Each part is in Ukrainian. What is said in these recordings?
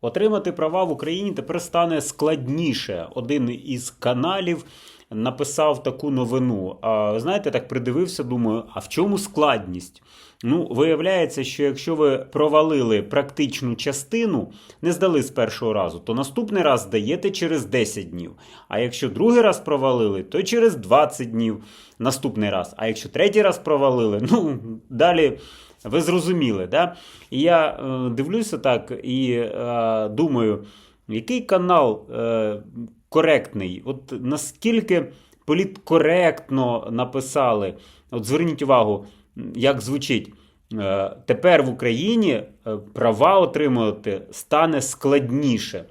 Отримати права в Україні тепер стане складніше. Один із каналів написав таку новину. А знаєте, так придивився, думаю, а в чому складність? Ну, виявляється, що якщо ви провалили практичну частину, не здали з першого разу, то наступний раз здаєте через 10 днів. А якщо другий раз провалили, то через 20 днів наступний раз. А якщо третій раз провалили, ну далі. Ви зрозуміли, да? І я е, дивлюся так і е, думаю, який канал е, коректний? От наскільки політкоректно написали? От зверніть увагу, як звучить. Е, тепер в Україні е, права отримувати стане складніше.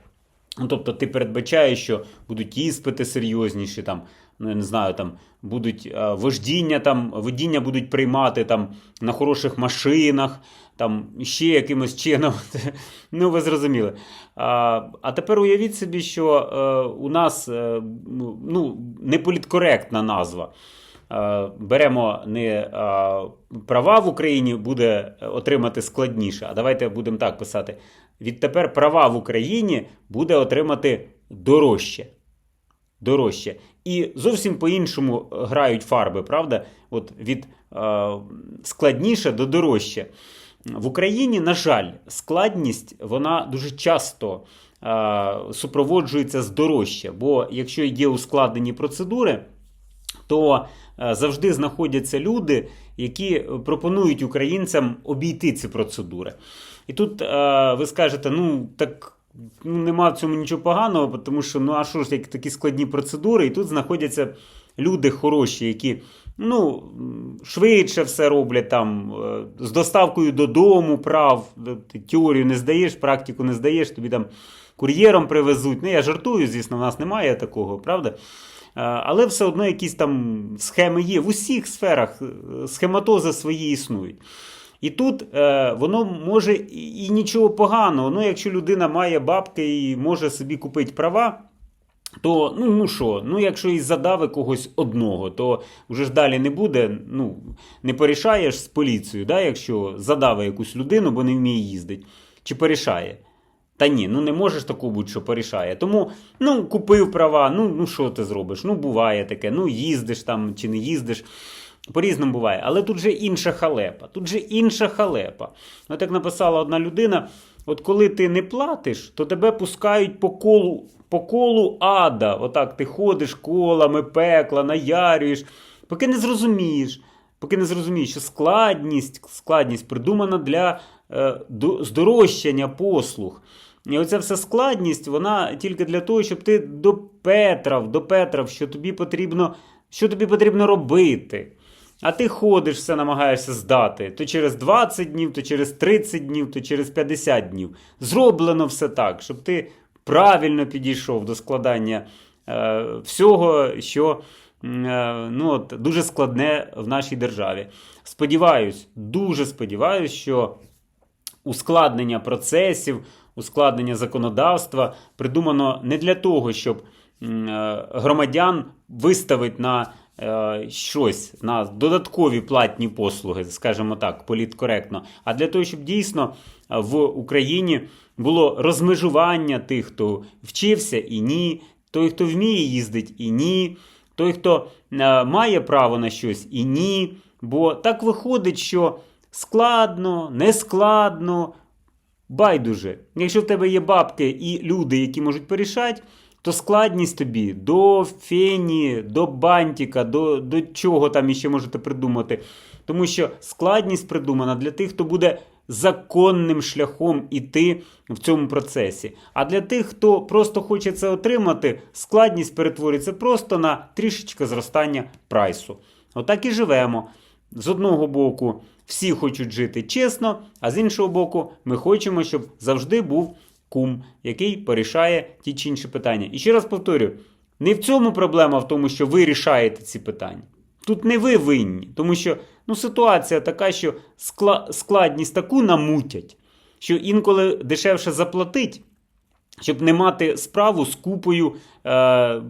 Ну, тобто ти передбачаєш, що будуть іспити серйозніші, там, ну, я не знаю, там будуть е, вождіння, там, водіння будуть приймати там, на хороших машинах, там ще якимось чином. ну, ви зрозуміли. А, а тепер уявіть собі, що е, у нас е, ну, не політкоректна назва. Е, Беремо не е, права в Україні буде отримати складніше. А давайте будемо так писати. Відтепер права в Україні буде отримати дорожче. Дорожче. І зовсім по-іншому грають фарби, правда? От від е, складніше до дорожче. В Україні, на жаль, складність вона дуже часто е, супроводжується з дорожче. Бо якщо є ускладнені процедури, то е, завжди знаходяться люди, які пропонують українцям обійти ці процедури. І тут е, ви скажете, ну так. Ну, нема в цьому нічого поганого, тому що ну а що ж як такі складні процедури, і тут знаходяться люди хороші, які ну, швидше все роблять там е, з доставкою додому прав. Ти теорію не здаєш, практику не здаєш, тобі там кур'єром привезуть. Ну, я жартую, звісно, в нас немає такого, правда? Е, Але все одно якісь там схеми є. В усіх сферах е, схематози свої існують. І тут е, воно може і, нічого поганого. Ну, якщо людина має бабки і може собі купити права, то ну, ну що, ну якщо і задави когось одного, то вже ж далі не буде. Ну, не порішаєш з поліцією, да, якщо задави якусь людину, бо не вміє їздити. Чи порішає? Та ні, ну не можеш такого бути, що порішає. Тому ну, купив права, ну ну що ти зробиш? Ну, буває таке, ну їздиш там чи не їздиш. По-різному буває. Але тут же інша халепа. Тут же інша халепа. От як написала одна людина: от коли ти не платиш, то тебе пускають по колу по колу ада. Отак ти ходиш колами, пекла, наярюєш, поки не зрозумієш. Поки не зрозумієш, що складність складність придумана для е, здорожчання послуг. І оця вся складність, вона тільки для того, щоб ти допетрав, допетрав, що тобі потрібно, що тобі потрібно робити. А ти ходиш, все намагаєшся здати. То через 20 днів, то через 30 днів, то через 50 днів. Зроблено все так, щоб ти правильно підійшов до складання е, всього, що е, ну, от, дуже складне в нашій державі. Сподіваюсь, дуже сподіваюсь, що ускладнення процесів, ускладнення законодавства придумано не для того, щоб е, громадян виставити на е, щось, на додаткові платні послуги, скажімо так, політкоректно, а для того, щоб дійсно е, в Україні було розмежування тих, хто вчився і ні, той, хто вміє їздити і ні, той, хто має право на щось і ні. Бо так виходить, що складно, нескладно, байдуже. Якщо в тебе є бабки і люди, які можуть порішати, то складність тобі до фені, до бантика, до, до чого там іще можете придумати. Тому що складність придумана для тих, хто буде законним шляхом іти в цьому процесі. А для тих, хто просто хоче це отримати, складність перетворюється просто на трішечки зростання прайсу. Отак і живемо. З одного боку, всі хочуть жити чесно, а з іншого боку, ми хочемо, щоб завжди був кум, який порішає ті чи інші питання. І ще раз повторюю: не в цьому проблема в тому, що ви рішаєте ці питання. Тут не ви винні, тому що ну, ситуація така, що скла- складність таку намутять, що інколи дешевше заплатить, щоб не мати справу з купою е,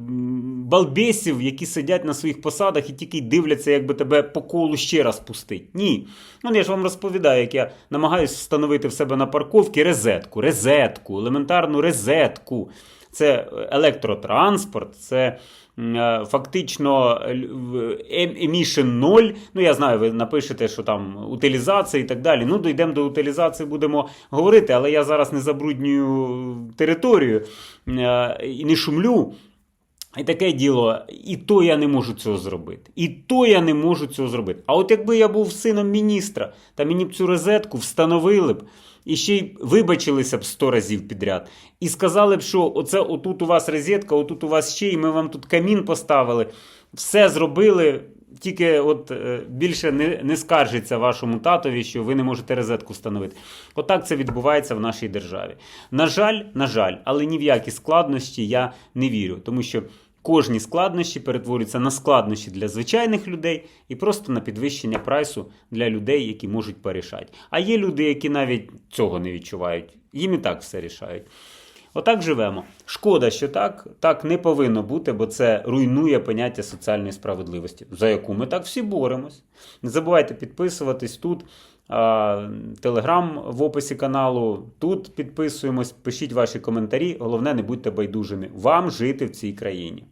балбесів, які сидять на своїх посадах і тільки дивляться, як би тебе по колу ще раз пустить. Ні. Ну, я ж вам розповідаю, як я намагаюся встановити в себе на парковці резетку, резетку, елементарну резетку. Це електротранспорт, це е, фактично емішен л- в- ем- 0. Ну, я знаю, ви напишете, що там утилізація і так далі. Ну, дійдемо до утилізації, будемо говорити, але я зараз не забруднюю територію е, і не шумлю. І таке діло, і то я не можу цього зробити. І то я не можу цього зробити. А от якби я був сином міністра, та мені б цю розетку встановили б і ще й вибачилися б сто разів підряд. І сказали б, що оце отут у вас розетка, отут у вас ще, і ми вам тут камін поставили. Все зробили. Тільки от е, більше не, не скаржиться вашому татові, що ви не можете розетку встановити. Отак це відбувається в нашій державі. На жаль, на жаль, але ні в які складнощі я не вірю, тому що кожні складнощі перетворюються на складнощі для звичайних людей і просто на підвищення прайсу для людей, які можуть порішати. А є люди, які навіть цього не відчувають, їм і так все рішають. Отак живемо. Шкода, що так. Так не повинно бути, бо це руйнує поняття соціальної справедливості, за яку ми так всі боремось. Не забувайте підписуватись тут. Телеграм в описі каналу. Тут підписуємось, пишіть ваші коментарі. Головне, не будьте байдужими. Вам жити в цій країні.